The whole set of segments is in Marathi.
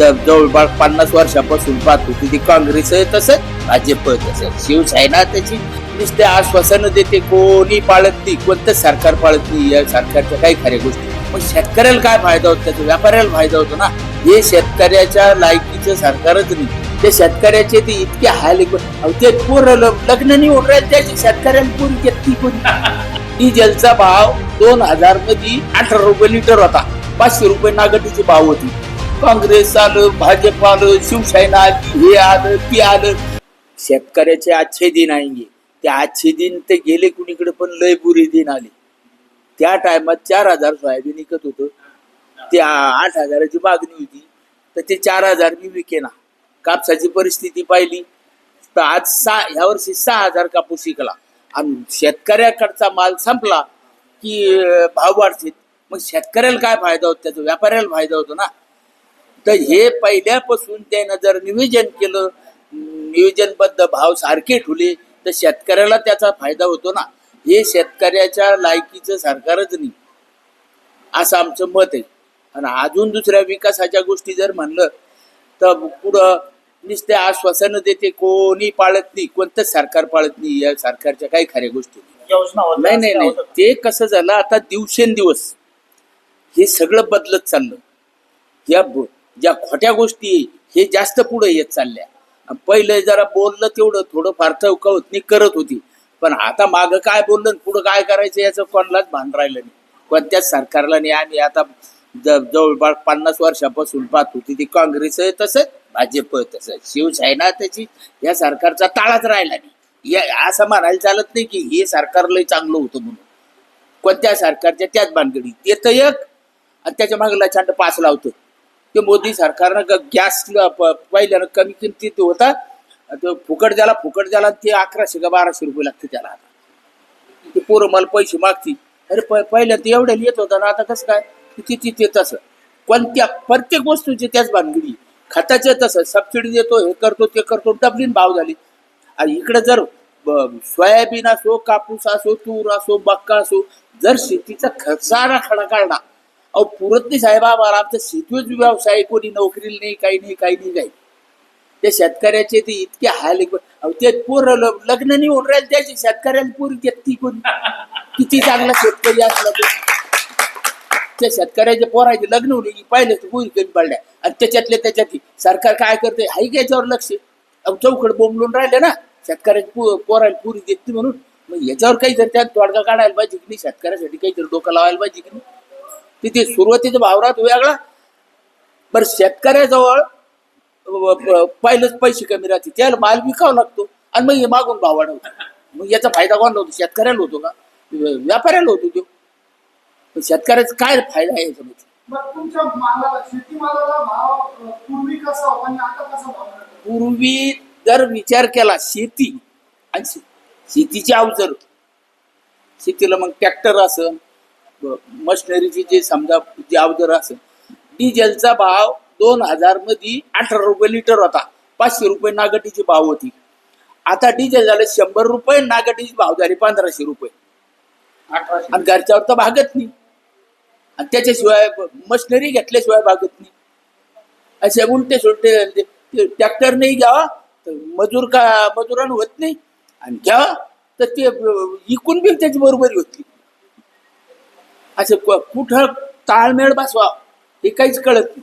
जवळपास पन्नास वर्षापासून पाहतो तिथे ती काँग्रेस आहे तसंच भाजप तसं. तसंच शिवसेना त्याची नुसते आश्वासन देते कोणी पाळत नाही कोणतं सरकार पाळत नाही या सरकारच्या काही खऱ्या गोष्टी. मग शेतकऱ्याला काय फायदा होतो त्याचा व्यापाऱ्याला फायदा होतो ना. हे शेतकऱ्याच्या लायकीचं सरकारच नाही. ते शेतकऱ्याचे ते इतके हाल ते पूर्ण लग्न नाही राहील राहिले त्याचे शेतकऱ्याला पूर्ण घेतली कोणी. डिझेलचा भाव दोन हजारमध्ये अठरा रुपये लिटर होता. पाचशे रुपये नागटीची भाव होती. काँग्रेस आलं भाजप आलं शिवसेना हे आलं ते आलं शेतकऱ्याचे आजचे दिन आहे ते आजचे दिन ते गेले कुणीकडे पण लय बुरी दिन आले. त्या टायमात चार हजार सोयाबीन विकत होतं. त्या आठ हजाराची मागणी होती. तर ते चार हजार मी विकेना. कापसाची परिस्थिती पाहिली. तर आज सहा ह्या वर्षी सहा हजार कापूस विकला. आणि शेतकऱ्याकडचा माल संपला की भाव वाढतील. मग शेतकऱ्याला काय फायदा होतो? त्याचा व्यापाऱ्याला फायदा होतो ना. तर हे पहिल्यापासून त्यानं जर नियोजन केलं नियोजनबद्ध भाव सारखे ठेवले तर शेतकऱ्याला त्याचा फायदा होतो ना. हे शेतकऱ्याच्या लायकीचं सरकारच नाही. असं आमचं मत आहे. आणि अजून दुसऱ्या विकासाच्या गोष्टी जर म्हणलं तर पुढं नुसते आश्वासन देते कोणी पाळत नाही कोणतंच सरकार पाळत नाही या सरकारच्या काही खऱ्या गोष्टी नाही. नाही नाही. ते कसं झालं आता दिवसेंदिवस हे सगळं बदलत चाललं. या ज्या खोट्या गोष्टी हे जास्त पुढे येत चालल्या. पहिले जरा बोललं तेवढं थोडं फार चौकावत करत होती. पण आता मागं काय बोललं पुढं काय करायचं याचं कोणालाच भान राहिलं नाही. कोणत्याच सरकारला नाही. आम्ही आता जवळपास पन्नास वर्षापासून पाहत होती ती काँग्रेस आहे तसंच भाजप आहे तसंच. शिवसेना त्याची या सरकारचा ताळाच राहिला नाही. या असं म्हणायला चालत नाही की हे सरकार लय चांगलं होतं म्हणून. कोणत्या सरकारच्या त्याच भानगडी ते तर एक आणि त्याच्यामागे लचांड पास लावतो. ते मोदी सरकारनं ग- गॅस पहिल्यानं कमी किमतीत होता. तो फुकट झाला फुकट झाला आणि ते अकराशे का बाराशे रुपये लागते त्याला आता. ते पोरं मला पैसे मागतील. अरे प पहिल्या ते एवढ्या येत होता ना आता कसं काय? किती ते तसं. कोणत्या प्रत्येक वस्तूची त्याच भानगडी. खताचे तसं. सबसिडी देतो हे करतो ते करतो डबलीन भाव झाली. आणि इकडे जर सोयाबीन असो कापूस असो तूर असो मक्का असो जर शेतीचा खर्चा खडा काढला अहो पुरत नाही साहेब आमचा शेतीच व्यवसाय कोणी नोकरीला नाही काही नाही काही नाही काही त्या शेतकऱ्याचे ते इतके हाल अहो ते पोर लग्न नाही होऊन राहिले त्याचे. शेतकऱ्याला पोरी घेतली कोणी. किती चांगला शेतकरी असला तो. त्या शेतकऱ्याच्या पोराचे लग्न होणे की पाहिलं तर पोरी कमी पडल्या. आणि त्याच्यातले त्याच्यात सरकार काय करते हाय का याच्यावर लक्ष? अहो चौकड बोंबलून राहिले ना. शेतकऱ्याचे पो पोराला पुरी देत म्हणून. मग याच्यावर काहीतरी त्यात तोडगा काढायला पाहिजे की नाही? शेतकऱ्यासाठी काहीतरी डोकं लावायला पाहिजे की नाही? तिथे सुरुवातीचा भाव राहतो वेगळा. बरं शेतकऱ्याजवळ पहिलेच पैसे कमी राहते त्याला माल विकावा लागतो आणि मग हे मागून भाव वाढवतो. मग याचा फायदा कोणाला होतो? शेतकऱ्याला होतो का? व्यापाऱ्याला होतो तो. पण शेतकऱ्याचा काय फायदा आहे याच्यामध्ये पूर्वी जर विचार केला शेती आणि शेतीची अवजर शेतीला मग ट्रॅक्टर असन मशिनरीची जे समजा जे अवजर असन डिझेलचा भाव दोन हजारमध्ये अठरा रुपये लिटर होता. पाचशे रुपये नागटीची भाव होती. आता डिझेल झालं शंभर रुपये नागटीची भाव झाली पंधराशे रुपये. आणि घरच्यावर तर भागत नाही. आणि त्याच्याशिवाय मशिनरी घेतल्याशिवाय भागत नाही. असे उलटे सुलटे ट्रॅक्टर नाही घ्यावा तर मजूर का मजुरानं होत नाही. आणि घ्यावा तर ते इकून बी त्याची बरोबरी होती असं कुठं ताळमेळ बसवा हे काहीच कळत नाही.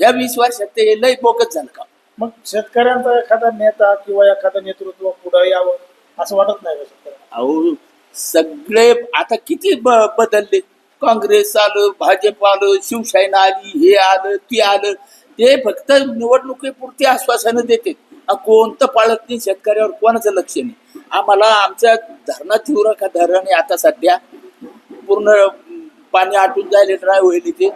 या वीस वर्षात ते लय बोगत झालं का मग शेतकऱ्यांचा एखादा नेता किंवा एखादा नेतृत्व पुढे यावं असं वाटत नाही का शेतकऱ्यांना? अहो सगळे आता किती ब- बदलले. काँग्रेस आलं भाजप आलं शिवसेना आली हे आलं ते आलं. ते फक्त निवडणुकीपुरती आश्वासनं देते. कोणतं पाळत नाही शेतकऱ्यावर कोणाचं लक्ष नाही. आम्हाला आमच्या धरणात जीवरा का धरण आहे आता सध्या? पूर्ण पाणी आटून जायला ड्राय होईल इथे.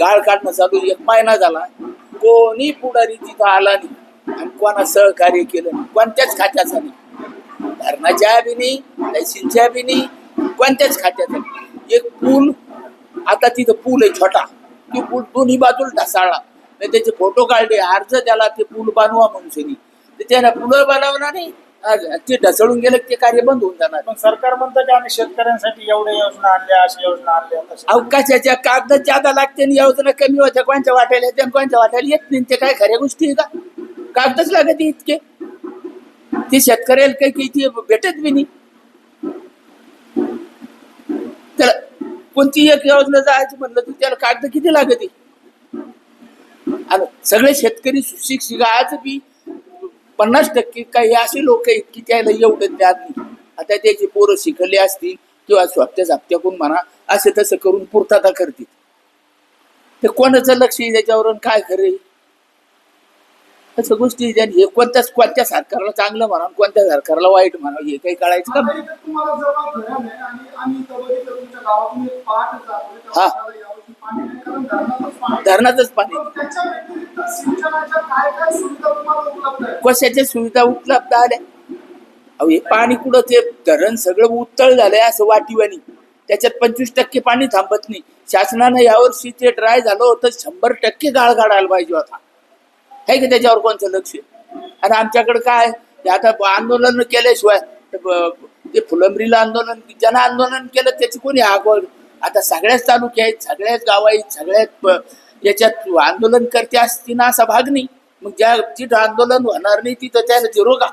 गाळ काढणं चालू एक महिना झाला. कोणी पुढारी तिथं आला नाही. आणि कोणा सहकार्य केलं नाही. कोणत्याच खात्याचा नाही. धरणाच्या बी नाही तहसीलच्या बी नाही कोणत्याच खात्याचा नाही. एक पूल आता तिथं पूल आहे छोटा. तो पूल दोन्ही बाजूला ढसाळला. नाही त्याचे फोटो काढले. अर्ज त्याला ते पूल बांधवा म्हणून त्याने. तर बनवणार बनवला नाही. ते ढसळून गेलं ते कार्य बंद होऊन जाणार. पण सरकार म्हणतं की आम्ही शेतकऱ्यांसाठी एवढ्या योजना आणल्या अशा योजना आणल्या तशा. अवकाशाच्या कागद ज्यादा लागते आणि योजना कमी होत्या कोणत्या वाटायला येते आणि कोणत्या वाटायला येत नाही ते काय खऱ्या गोष्टी आहे का? कागदच लागत इतके. ते शेतकऱ्याला काही काही ते भेटत बी नाही. त्याला कोणती एक योजना जायची म्हणलं तर त्याला कागद किती लागत? आणि सगळे शेतकरी सुशिक्षित आज बी. पन्नास टक्के काही असे लोक आहेत की त्याला एवढं ज्ञान नाही. आता त्याची पोरं शिकले असतील किंवा स्वतः हप्त्याकून म्हणा असे तसं करून पूर्तता करतील. ते कोणाचं लक्ष त्याच्यावर काय खरं असं गोष्टी हे कोणत्याच कोणत्या सरकारला चांगलं म्हणा कोणत्या सरकारला वाईट म्हणा हे काही कळायचं का? हा. धरणाचंच पाणी. कशाच्या सुविधा उपलब्ध आल्या? अहो हे पाणी कुठं? ते धरण सगळं उत्तळ झालंय असं वाटीवाणी. त्याच्यात पंचवीस टक्के पाणी थांबत नाही. शासनानं यावर्षी ते ड्राय झालं होतं. शंभर टक्के गाळ काढायला पाहिजे होता आहे का त्याच्यावर कोणतं लक्ष? आणि आमच्याकडे काय? आता आंदोलन केल्याशिवाय ते फुलंबरीला फुलंब्रीला आंदोलन जन आंदोलन केलं त्याची कोणी आगवड? आता सगळ्याच तालुके आहेत सगळ्याच गाव आहेत सगळ्यात प- याच्यात आंदोलन करते असतील ना असा भाग नाही. मग ज्या तिथं आंदोलन होणार नाही तिथं त्याला झिरो का